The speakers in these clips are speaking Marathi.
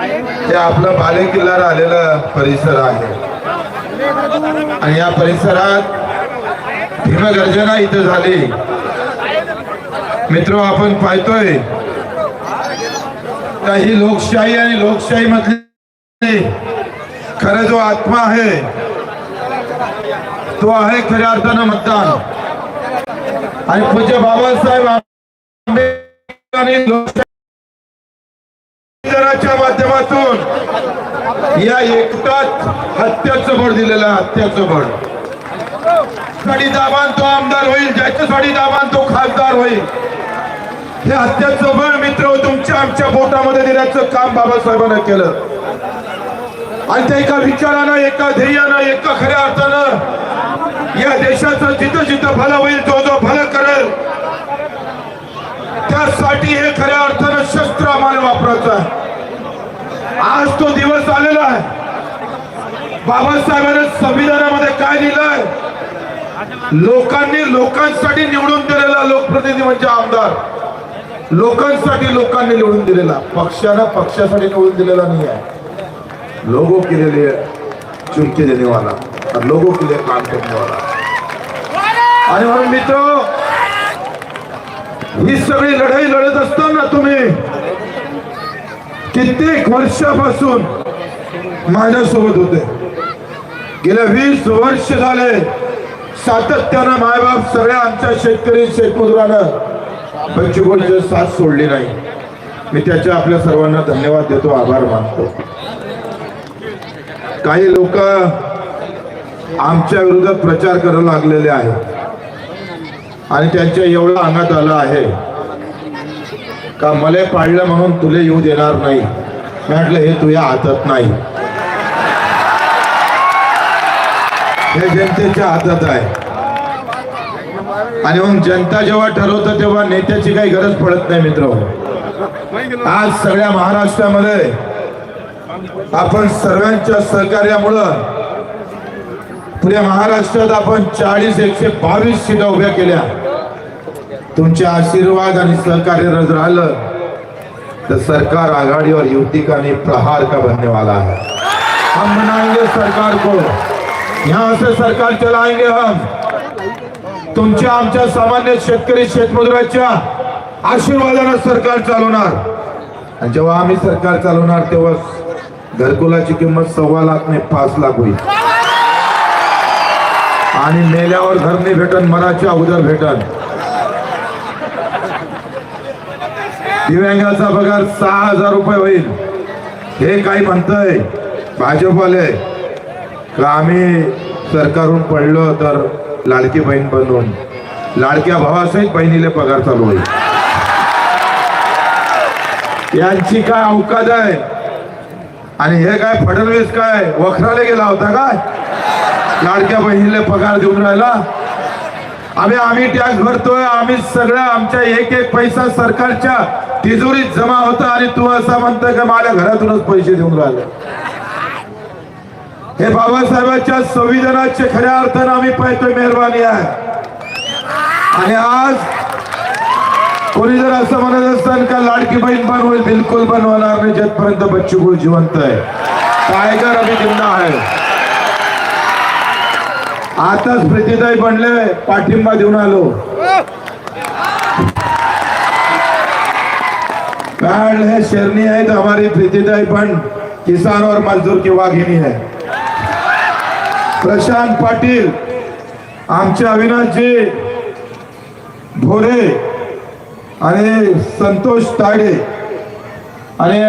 हे आपलं बाले किल्ला राहिलेला परिसर आहे. आणि या परिसरात भीमगर्जना इथं झाली. मित्र आपण पाहतोय का ही लोकशाही आणि लोकशाही मधली खर जो आत्मा आहे तो आहे खऱ्या अर्थानं मतदान. आणि पूज्य बाबासाहेब आंबेडकरांनी लोकशाहीच्या माध्यमातून या एकटाच हत्याचं बळ दिलेलं आहे, हत्याचं बळ. साडी दाबान तो आमदार होईल ज्याच्या साडी दाबान तो खासदार होईल. हे हत्याचं बळ मित्र तुमच्या आमच्या बोटामध्ये देण्याचं काम बाबासाहेबांना केलं. आणि ते एका विचारानं एका ध्येयानं एका खऱ्या अर्थानं या देशाचं जिथं जिथं भलं होईल जो जो भलं करेल त्यासाठी हे खऱ्या अर्थानं शस्त्र आम्हाला वापरायचं आहे. आज तो दिवस आलेला आहे. बाबासाहेबांनी संविधानामध्ये काय लिहिलंय लोकांनी लोकांसाठी निवडून दिलेला लोकप्रतिनिधी म्हणजे आमदार. लोकांसाठी लोकांनी निवडून दिलेला. पक्षानं पक्षासाठी निवडून दिलेला नाही आहे. लोगो केलेले लिए देणेवाला लोगो केले काम करने आणि म्हणून मित्र ही सगळी लढाई लढत असताना तुम्ही कित्येक वर्षापासून माझ्यासोबत होते. गेल्या वीस वर्ष झाले सातत्यानं मायबाप सगळ्या आमच्या शेतकरी शेतमजुरानं पंचगोलची साथ सोडली नाही. मी त्याच्या आपल्या सर्वांना धन्यवाद देतो आभार मानतो. काही लोक आमच्या विरोधात प्रचार करायला लागलेले आहेत. आणि त्यांच्या एवढं अंगात आलं आहे. का मले पाळलं म्हणून तुले येऊ देणार नाही. मी म्हटलं हे तुझ्या हातात नाही. हे जनतेच्या हातात आहे. आणि मग जनता जेव्हा ठरवतं तेव्हा नेत्याची काही गरज पडत नाही मित्र. आज सगळ्या महाराष्ट्रामध्ये आपण सर्वांच्या सहकार्यामुळं पुऱ्या महाराष्ट्रात आपण चाळीस एकशे बावीस सीटा उभ्या केल्या. तुमच्या आशीर्वाद आणि सहकार्य रज राहिलं तर सरकार आघाडीवर युवती का आणि प्रहार का बनने वाला है हम बनाएंगे सरकार को. यहाँ से सरकार चलाएंगे हम. तुमच्या आमच्या सामान्य शेतकरी शेतमजुराच्या आशीर्वादानं सरकार चालवणार. आणि जेव्हा आम्ही सरकार चालवणार तेव्हा घरकुलाची किंमत सव्वा लाख नाही पाच लाख होईल. आणि मेल्यावर घर नाही भेटन मराच्या अगोदर भेटन. दिव्यांगाचा पगार सहा हजार रुपये होईल. हे काही म्हणतंय भाजपवाले. का आम्ही सरकारहून पडलो तर लाडकी बहीण बनवून लाडक्या भावासहित बहिणीला पगार चालू होईल. यांची काय अवकाद आहे? आणि हे काय फडणवीस काय वखराला गेला होता काय? लाडक्या बहिणीला पगार देऊन राहिला. आम्ही आम्ही टॅक्स भरतोय आम्ही सगळं आमच्या एक एक पैसा सरकारच्या तिजोरीत जमा होता आणि तू असं म्हणतोय का माझ्या घरातूनच पैसे देऊन राहिले. हे बाबासाहेबांच्या संविधानाचे खऱ्या अर्थानं आम्ही पाहतोय मेहरबानी आहे. आणि आज कोणी जर असं म्हणत असताना का लाडकी बहीण पण बिलकुल बनवणार नाही जतपर्यंत बच्चू गुळ जिवंत आहे. टायगर अभि आहे. आताच प्रीतीताई बनले पाठिंबा देऊन आलो. कारण हे शेरनी है तो हमारी पण किसान और मजदूर की वाघिनी है प्रशांत पाटील आमचे अविनाशजी भोरे आणि संतोष ताडे आणि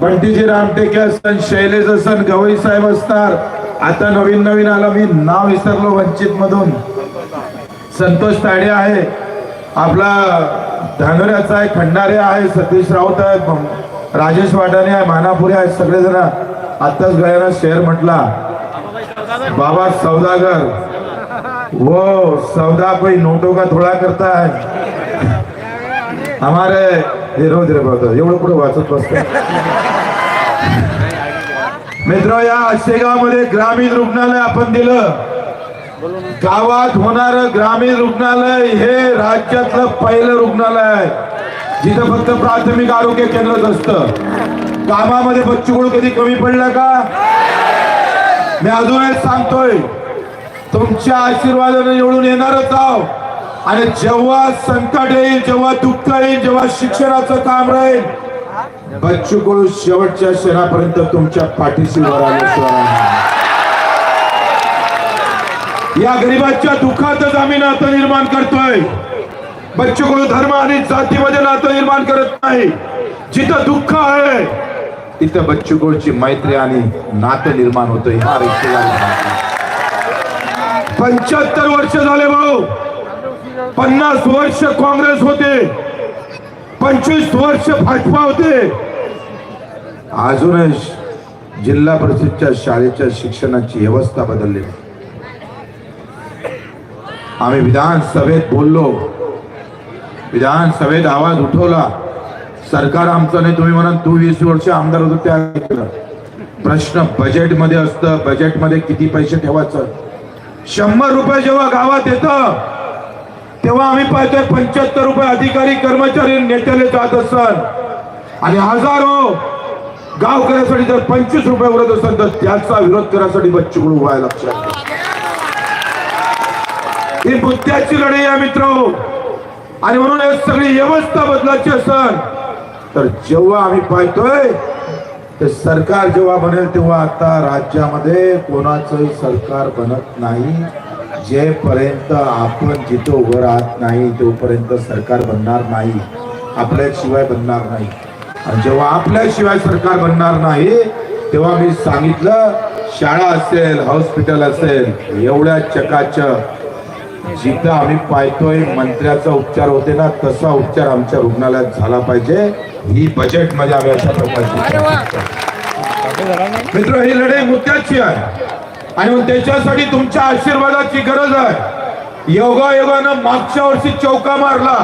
बंटीजी रामटेके असतात शैलेश असन गवई साहेब असतात. आता नवीन नवीन आला मी नाव विसरलो वंचित मधून संतोष ताडे आहे. आपला धानोऱ्याचा आहे खंडारे आहे सतीश राऊत आहे राजेश वाटाणे आहे मानापुरे आहे सगळेजण. आत्ताच गळ्यानं शेअर म्हटला. बाबा सौदागर. वो सौदा कोई नोटो का थोड़ा करता है. हमारे हे रोज रे बघतो एवढं कुठं वाचत बसतो मित्र या आशेगावमध्ये ग्रामीण रुग्णालय आपण दिलं. गावात होणार ग्रामीण रुग्णालय हे राज्यातलं पहिलं रुग्णालय आहे. जिथं फक्त प्राथमिक आरोग्य केंद्रच असतं. कामामध्ये बच्चू कधी कमी पडला का? मी अजूनही सांगतोय. तुमच्या आशीर्वादाने निवडून येणारच आहो आणि जेव्हा संकट येईल जेव्हा दुःख येईल जेव्हा शिक्षणाचं काम राहील बच्चू कडू शेवटच्या क्षणापर्यंत तुमच्या पाठीशी वर या गरीबाच्या दुःखातच आम्ही नातं निर्माण करतोय. बच्चू कडू धर्म आणि जातीमध्ये नातं निर्माण करत नाही. जिथं दुःख आहे तिथं बच्चू कडूची मैत्री आणि नातं निर्माण होतं ह्या पंच्याहत्तर वर्ष झाले भाऊ. पन्नास वर्ष काँग्रेस होते. पंचवीस वर्ष भाजपा होते. अजूनही जिल्हा परिषदच्या शाळेच्या शिक्षणाची व्यवस्था बदलली आम्ही विधानसभेत बोललो. विधानसभेत आवाज उठवला. सरकार आमचं नाही तुम्ही म्हणा तू वीस वर्ष आमदार होतो त्या केलं. प्रश्न बजेटमध्ये असतं. बजेटमध्ये किती पैसे ठेवायचं? शंभर रुपये जेव्हा गावात येतं तेव्हा आम्ही पाहतोय पंच्याहत्तर रुपये अधिकारी कर्मचारी नेत्याने जात असतात. आणि हजारो गावकऱ्यासाठी जर पंचवीस रुपये उरत असेल तर त्याचा विरोध करण्यासाठी बच्चू कडू व्हायला लक्षात ही मुद्द्याची लढाई आहे मित्र. आणि म्हणून सगळी व्यवस्था बदलायची असेल तर जेव्हा आम्ही पाहतोय ते सरकार जेव्हा बनेल तेव्हा आता राज्यामध्ये कोणाचंही सरकार बनत नाही. जेपर्यंत आपण जिथं उभं राहत नाही तोपर्यंत सरकार बनणार नाही. आपल्याशिवाय बनणार नाही. आणि जेव्हा आपल्याशिवाय सरकार बनणार नाही तेव्हा मी सांगितलं शाळा असेल हॉस्पिटल असेल एवढ्या चकाचक. जिथं आम्ही पाहतोय मंत्र्याचा उपचार होते ना तसा उपचार आमच्या रुग्णालयात झाला पाहिजे. ही बजेटमध्ये आम्ही अशा प्रकारची मित्र ही लढाई मुद्द्याची आहे. आणि मग त्याच्यासाठी तुमच्या आशीर्वादाची गरज आहे. योगा योगानं मागच्या वर्षी चौका मारला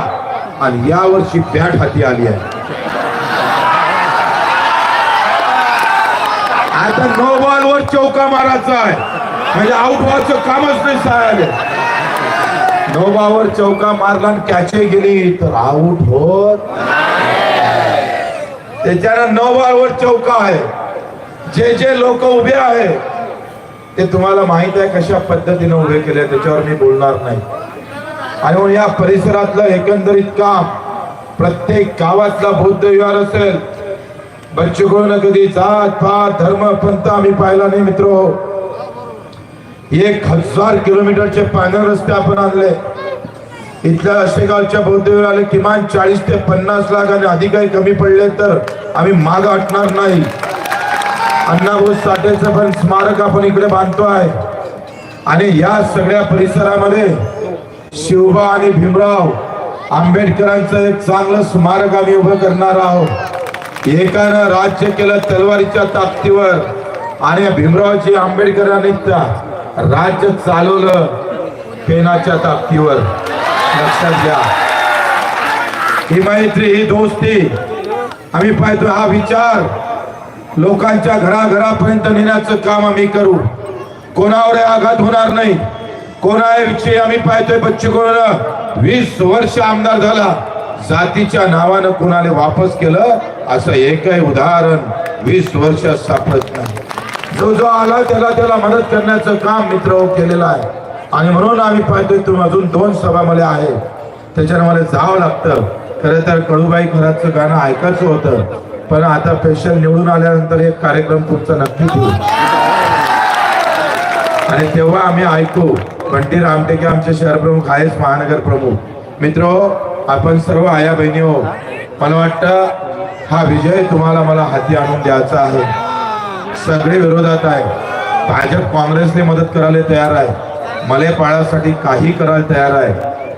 आणि या वर्षी बॅट हाती आली आहे. आता नो बॉल वर चौका मारायचा आहे. म्हणजे आउट व्हायचं कामच नाही सायाले. नो बॉलवर चौका मारला आणि कॅचे गेली तर आउट होत त्याच्यानं नो बॉलवर चौका आहे. जे जे लोक उभे आहे ते तुम्हाला माहीत आहे कशा पद्धतीने उभे केले त्याच्यावर मी बोलणार नाही. आणि म्हणून या परिसरातलं एकंदरीत काम प्रत्येक गावातला बौद्ध विहार असेल बच्चू कधी जात पात धर्म पंथ आम्ही पाहिला नाही मित्र. एक हजार किलोमीटरचे पायदळ रस्ते आपण आणले. इथल्या अष्टेगावच्या बौद्ध विहाराला किमान चाळीस ते पन्नास लाख आणि अधिकही कमी पडले तर आम्ही माग हटणार नाही. अण्णाभाऊ साठेचं पण स्मारक आपण इकडे बांधतो आहे आणि या सगळ्या परिसरामध्ये शिवबा आणि भीमराव आंबेडकरांचं एक चांगलं स्मारक आम्ही उभं करणार आहोत. एकानं राज्य केलं तलवारीच्या ताकदीवर आणि भीमरावजी आंबेडकरांनी त्या राज्य चालवलं पेनाच्या ताकदीवर. लक्षात घ्या. ही मैत्री ही दोस्ती आम्ही पाहतो हा विचार. लोकांच्या घराघरापर्यंत नेण्याचं काम आम्ही करू. कोणावर आघात होणार नाही. कोणाविषयी आम्ही पाहतोय बच्चू कोणाला वीस वर्ष आमदार झाला. जातीच्या नावानं कुणाला वापस केलं? असं एकही उदाहरण वीस वर्ष सापडत नाही. जो जो आला त्याला त्याला मदत करण्याचं काम मित्र हो केलेलं आहे. आणि म्हणून आम्ही पाहतोय तुम्ही अजून दोन सभा मला आहे त्याच्यानं मला जावं लागतं. खरं तर कळूबाई घराचं गाणं ऐकायचं होतं. पण आता स्पेशल निवडून आल्यानंतर एक कार्यक्रम पुढचा नक्कीच घेऊ आणि तेव्हा आम्ही ऐकू बंटी रामटेके आमचे शहर प्रमुख आहेच महानगर प्रमुख. मित्र आपण सर्व आया बहिणी हो मला वाटतं हा विजय तुम्हाला मला हाती आणून द्यायचा आहे. सगळे विरोधात आहे. भाजप काँग्रेसने मदत करायला तयार आहे. मले पाळासाठी काही करायला तयार आहे.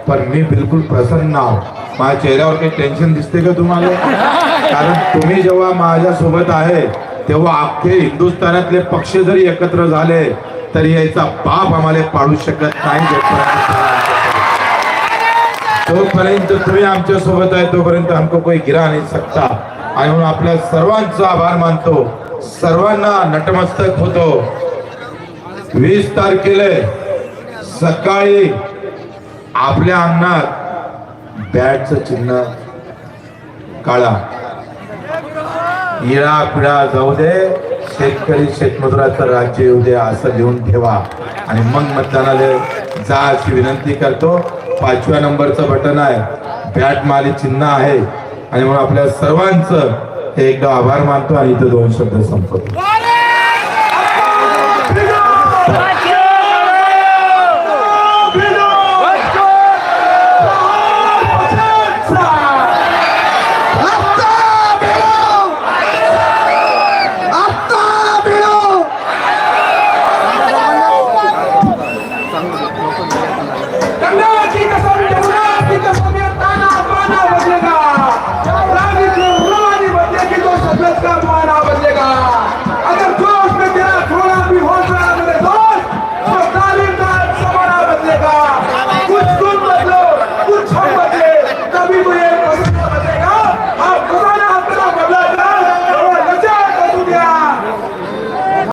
पण मी बिलकुल प्रसन्न आहो. माझ्या चेहऱ्यावर काही टेन्शन दिसते का तुम्हाला? कारण तुम्ही जेव्हा माझ्या सोबत आहे तेव्हा अख्खे हिंदुस्थानातले पक्ष जरी एकत्र झाले तरी याचा बाप आम्हाला पाडू शकत नाही तोपर्यंत तुम्ही आमच्यासोबत आहे तोपर्यंत आमको कोई गिरा नाही सकता. आणि म्हणून आपल्या सर्वांचा आभार मानतो. सर्वांना नटमस्तक होतो. वीस तारखेला सकाळी आपल्या अंगणात बॅटचं चिन्ह काळा इळा पिळा जाऊ दे. शेतकरी शेतमजुराचं राज्य येऊ दे असं लिहून ठेवा. आणि मग मतदानाला जा अशी विनंती करतो. पाचव्या नंबरचं बटन आहे. बॅट माली चिन्ह आहे. आणि म्हणून आपल्या सर्वांचं हे एकदा आभार मानतो आणि इथं दोन शब्द संपवतो.